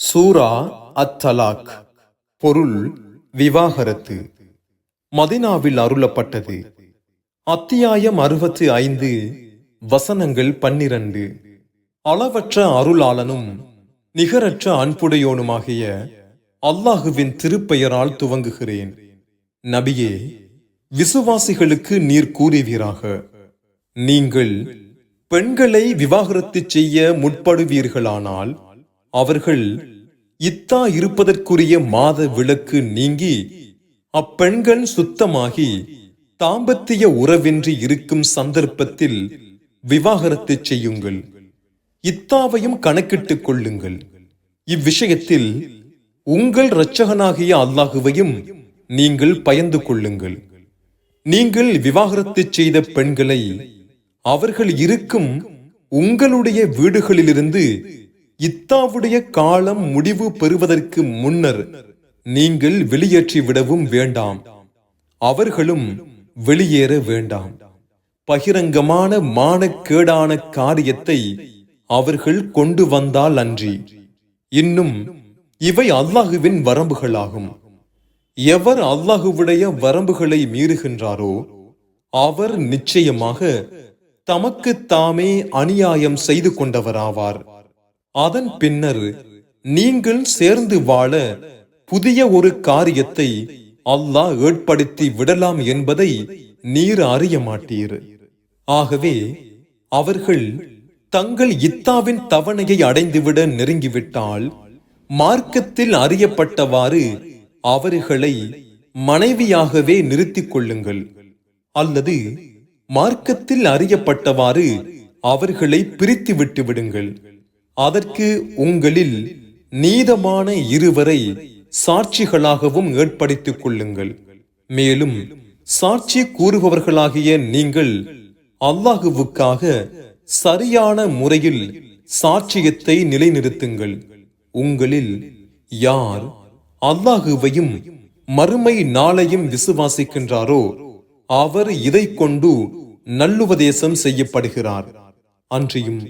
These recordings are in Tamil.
சூரா அத்தலாக். பொருள் விவாகரத்து. மதினாவில் அருளப்பட்டது. அத்தியாயம் அறுபத்தி ஐந்து வசனங்கள் பன்னிரண்டு. அளவற்ற அருளாளனும் நிகரற்ற அன்புடையோனுமாகிய அல்லாஹுவின் திருப்பெயரால் துவங்குகிறேன். நபியே விசுவாசிகளுக்கு நீர் கூறுவீராக. நீங்கள் பெண்களை விவாகரத்து செய்ய முற்படுவீர்களானால் அவர்கள் இத்தா இருப்பதற்குரிய மாத விலக்கு நீங்கி அப்பெண்கள் சுத்தமாகி தாம்பத்திய உறவின்றி இருக்கும் சந்தர்ப்பத்தில் விவாகரத்து செய்யுங்கள். இத்தாவையும் கணக்கிட்டுக் கொள்ளுங்கள். இவ்விஷயத்தில் உங்கள் இரட்சகனாகிய அல்லாஹுவையும் நீங்கள் பயந்து கொள்ளுங்கள். நீங்கள் விவாகரத்து செய்த பெண்களை அவர்கள் இருக்கும் உங்களுடைய வீடுகளிலிருந்து இத்தாவுடைய காலம் முடிவு பெறுவதற்கு முன்னர் நீங்கள் வெளியேற்றி விடவும் வேண்டாம். அவர்களும் வெளியேற வேண்டாம். பகிரங்கமான மானக்கேடான காரியத்தை அவர்கள் கொண்டு வந்தால் அன்றி. இன்னும் இவை அல்லாஹுவின் வரம்புகளாகும். எவர் அல்லாஹுவுடைய வரம்புகளை மீறுகின்றாரோ அவர் நிச்சயமாக தமக்கு தாமே அநியாயம் செய்து கொண்டவராவார். அதன் பின்னர் நீங்கள் சேர்ந்து வாழ புதிய ஒரு காரியத்தை அல்லாஹ் ஏற்படுத்தி விடலாம் என்பதை நீர் அறிய மாட்டீர். ஆகவே அவர்கள் தங்கள் இத்தாவின் தவணையை அடைந்துவிட நெருங்கிவிட்டால் மார்க்கத்தில் அறியப்பட்டவாறு அவர்களை மனைவியாகவே நிறுத்திக் கொள்ளுங்கள். அல்லது மார்க்கத்தில் அறியப்பட்டவாறு அவர்களை பிரித்து விட்டு விடுங்கள். அதற்கு உங்களில் நீதமான இருவரை சாட்சிகளாகவும் ஏற்படுத்திக் கொள்ளுங்கள். மேலும் சாட்சி கூறுபவர்களாகிய நீங்கள் அல்லாஹுவுக்காக சரியான முறையில் சாட்சியத்தை நிலைநிறுத்துங்கள். உங்களில் யார் அல்லாஹுவையும் மறுமை நாளையும் விசுவாசிக்கின்றாரோ அவர் இதை கொண்டு நல்லுபதேசம் செய்யப்படுகிறார். அன்றியும்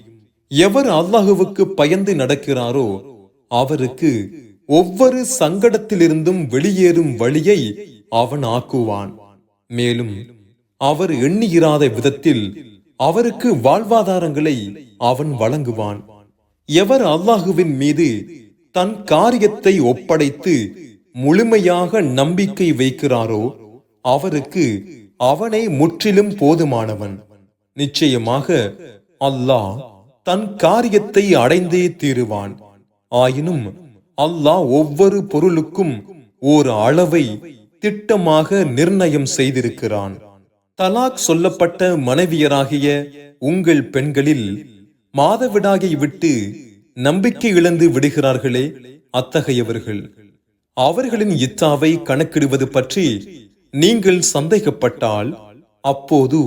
எவர் அல்லாஹுவுக்கு பயந்து நடக்கிறாரோ அவருக்கு ஒவ்வொரு சங்கடத்திலிருந்தும் வெளியேறும் வழியை அவன் ஆக்குவான். மேலும் அவர் எண்ணுகிறாத விதத்தில் அவருக்கு வாழ்வாதாரங்களை அவன் வழங்குவான். எவர் அல்லாஹுவின் மீது தன் காரியத்தை ஒப்படைத்து முழுமையாக நம்பிக்கை வைக்கிறாரோ அவருக்கு அவனை முற்றிலும் போதுமானவன். நிச்சயமாக அல்லாஹ் தன் காரியத்தை அடைந்தே தீருவான். ஆயினும் அல்லாஹ் ஒவ்வொரு பொருளுக்கும் ஓர் அளவை திட்டமாக நிர்ணயம் செய்திருக்கிறான். தலாக் சொல்லப்பட்ட மனைவியராகிய உங்கள் பெண்களில் மாதவிடாகை விட்டு நம்பிக்கை இழந்து விடுகிறார்களே அத்தகையவர்கள். அவர்களின் இச்சாவை கணக்கிடுவது பற்றி நீங்கள் சந்தேகப்பட்டால் அப்போது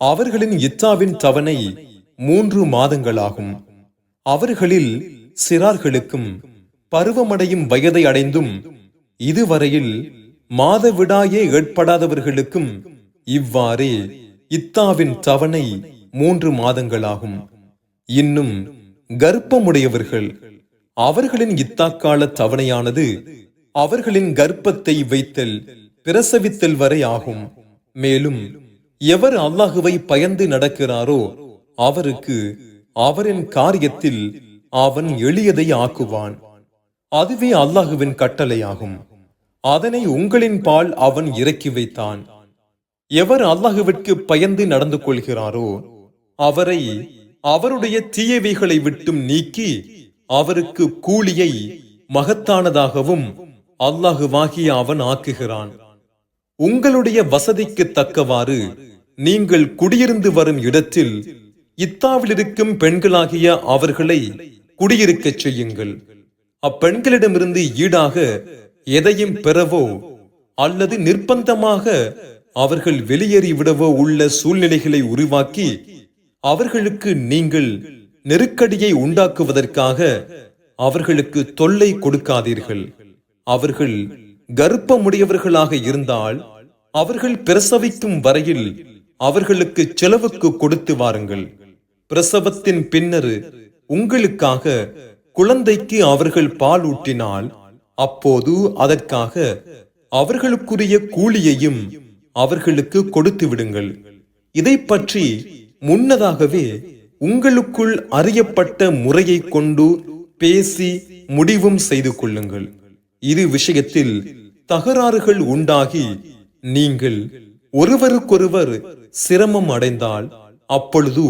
அவர்களின் இச்சாவின் தவணை மூன்று மாதங்களாகும். அவர்களில் சிறார்களுக்கும் பருவமடையும் வயதை அடைந்தும் இதுவரையில் மாதவிடாயே ஏற்படாதவர்களுக்கும் இவ்வாறே இத்தாவின் தவணை மூன்று மாதங்களாகும். இன்னும் கர்ப்பமுடையவர்கள் அவர்களின் இத்தாக்கால தவணையானது அவர்களின் கர்ப்பத்தை வைத்தல் பிரசவித்தல் வரை ஆகும். மேலும் எவர் அல்லாஹுவை பயந்து நடக்கிறாரோ அவருக்கு அவரின் காரியத்தில் அவன் எளியதை ஆக்குவான். அதுவே அல்லாஹுவின் கட்டளையாகும். அதனை உங்களின் பால் அவன் இறக்கி வைத்தான். எவர் அல்லாஹுவிற்கு பயந்து நடந்து கொள்கிறாரோ அவரை அவருடைய தீயவைகளை விட்டும் நீக்கி அவருக்கு கூலியை மகத்தானதாகவும் அல்லாஹுவாகிய அவன் ஆக்குகிறான். உங்களுடைய வசதிக்கு தக்கவாறு நீங்கள் குடியிருந்து வரும் இடத்தில் இத்தாவில் இருக்கும் பெண்களாகிய அவர்களை குடியிருக்கச் செய்யுங்கள். அப்பெண்களிடமிருந்து ஈடாக எதையும் பெறவோ அல்லது நிர்பந்தமாக அவர்கள் வெளியேறிவிடவோ உள்ள சூழ்நிலைகளை உருவாக்கி அவர்களுக்கு நீங்கள் நெருக்கடியை உண்டாக்குவதற்காக அவர்களுக்கு தொல்லை கொடுக்காதீர்கள். அவர்கள் கர்ப்பமுடையவர்களாக இருந்தால் அவர்கள் பிரசவிக்கும் வரையில் அவர்களுக்கு செலவுக்கு கொடுத்து வாருங்கள். பிரசவத்தின் பின்னர் உங்களுக்காக குழந்தைக்கு அவர்கள் பால் ஊட்டினால் அப்போது அதற்காக அவர்களுக்குரிய கூலியையும் அவர்களுக்கு கொடுத்து விடுங்கள். இதை பற்றி முன்னதாகவே உங்களுக்குள் அறியப்பட்ட முறையை கொண்டு பேசி முடிவும் செய்து கொள்ளுங்கள். இரு விஷயத்தில் தகராறுகள் உண்டாகி நீங்கள் ஒருவருக்கொருவர் சிரமம் அடைந்தால் அப்பொழுது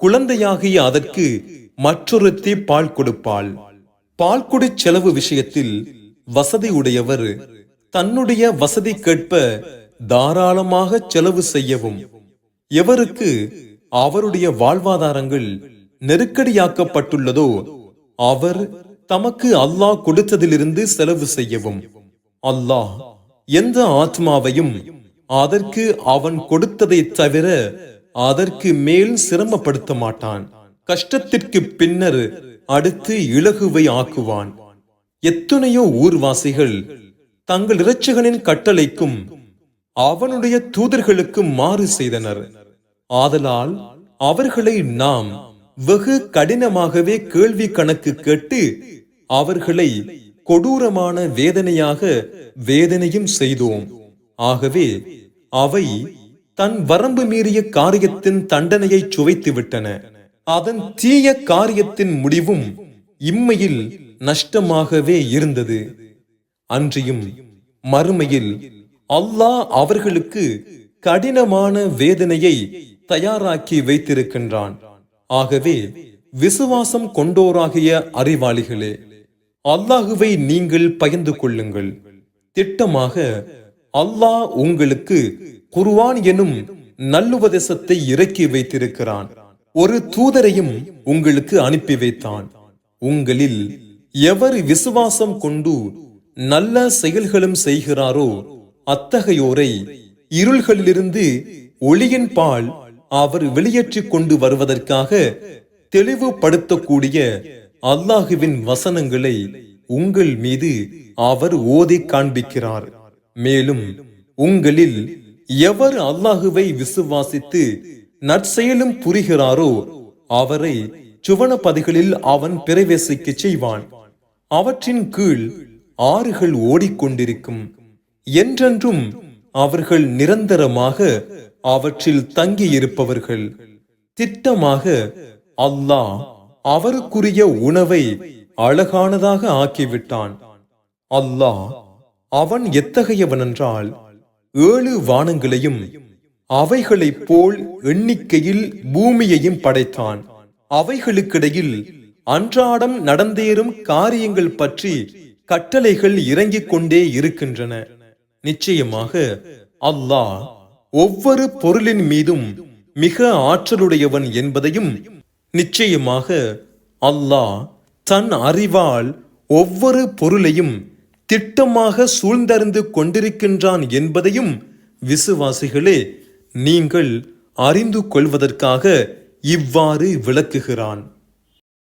குழந்தையாகிய அதற்கு மற்றொருத்தி பால் கொடுப்பாள். பால்குடி செலவு விஷயத்தில் வசதி உடையவர் தன்னுடைய வசதி கேட்ப தாராளமாக செலவு செய்யவும். எவருக்கு அவருடைய வாழ்வாதாரங்கள் நெருக்கடியாக்கப்பட்டுள்ளதோ அவர் தமக்கு அல்லாஹ் கொடுத்ததிலிருந்து செலவு செய்யவும். அல்லாஹ் எந்த ஆத்மாவையும் அதற்கு அவன் கொடுத்ததை தவிர அதற்கு மேல் சிரமப்படுத்த மாட்டான் கஷ்டத்திற்கு பின்னர் அடுத்து இலகுவை ஆக்குவான். எத்தனையோ ஊர்வாசிகள் தங்கள் இரட்சகனின் கட்டளைக்கும் அவனுடைய தூதர்களுக்கும் மாறு செய்தனர். ஆதலால் அவர்களை நாம் வெகு கடினமாகவே கேள்வி கணக்கு கேட்டு அவர்களை கொடூரமான வேதனையாக வேதனையும் செய்தோம். ஆகவே அவை தன் வரம்பு மீறிய காரியத்தின் தண்டனையை சுவைத்து விட்டன. அதன் தீய காரியத்தின் முடிவும் இம்மையில் நஷ்டமாகவே இருந்தது. அன்றியும் மறுமையில் அல்லாஹ் அவர்களுக்கு கடினமான வேதனையை தயாராக்கி வைத்திருக்கின்றான். ஆகவே விசுவாசம் கொண்டோராகிய அறிவாளிகளே அல்லாஹுவை நீங்கள் பயந்து கொள்ளுங்கள். திட்டமாக அல்லாஹ் உங்களுக்கு குர்வான் எனும் நல்லுபதேசத்தை இறக்கி வைத்திருக்கிறான். ஒரு தூதரையும் உங்களுக்கு அனுப்பி வைத்தான். உங்களில் எவர் விசுவாசம் கொண்டு நல்ல செயல்களும் செய்கிறாரோ அத்தகையோரை இருள்களிலிருந்து ஒளியின் பால் அவர் வெளியேற்றிக் கொண்டு வருவதற்காக தெளிவுபடுத்தக்கூடிய அல்லாஹுவின் வசனங்களை உங்கள் மீது அவர் ஓதி காண்பிக்கிறார். மேலும் உங்களில் எவர் அல்லாஹுவை விசுவாசித்து நற்செயலும் புரிகிறாரோ அவரை சுவனப்பதிகளில் அவன் பிரவேசிக்க செய்வான். அவற்றின் கீழ் ஆறுகள் ஓடிக்கொண்டிருக்கும். என்றென்றும் அவர்கள் நிரந்தரமாக அவற்றில் தங்கியிருப்பவர்கள். திட்டமாக அல்லாஹ் அவருக்குரிய உணவை அழகானதாக ஆக்கிவிட்டான். அல்லாஹ் அவன் எத்தகையவனென்றால் ஏழு வானங்களையும் அவைகளைப் போல் எண்ணிக்கையில் பூமியையும் படைத்தான். அவைகளுக்கிடையில் அன்றாடம் நடந்தேறும் காரியங்கள் பற்றி கட்டளைகள் இறங்கிக் கொண்டே இருக்கின்றன. நிச்சயமாக அல்லாஹ் ஒவ்வொரு பொருளின் மீதும் மிக ஆற்றலுடையவன் என்பதையும் நிச்சயமாக அல்லாஹ் தன் அறிவால் ஒவ்வொரு பொருளையும் திட்டமாக சூழ்ந்தறிந்து கொண்டிருக்கின்றான் என்பதையும் விசுவாசிகளே நீங்கள் அறிந்து கொள்வதற்காக இவ்வாறு விளக்குகிறான்.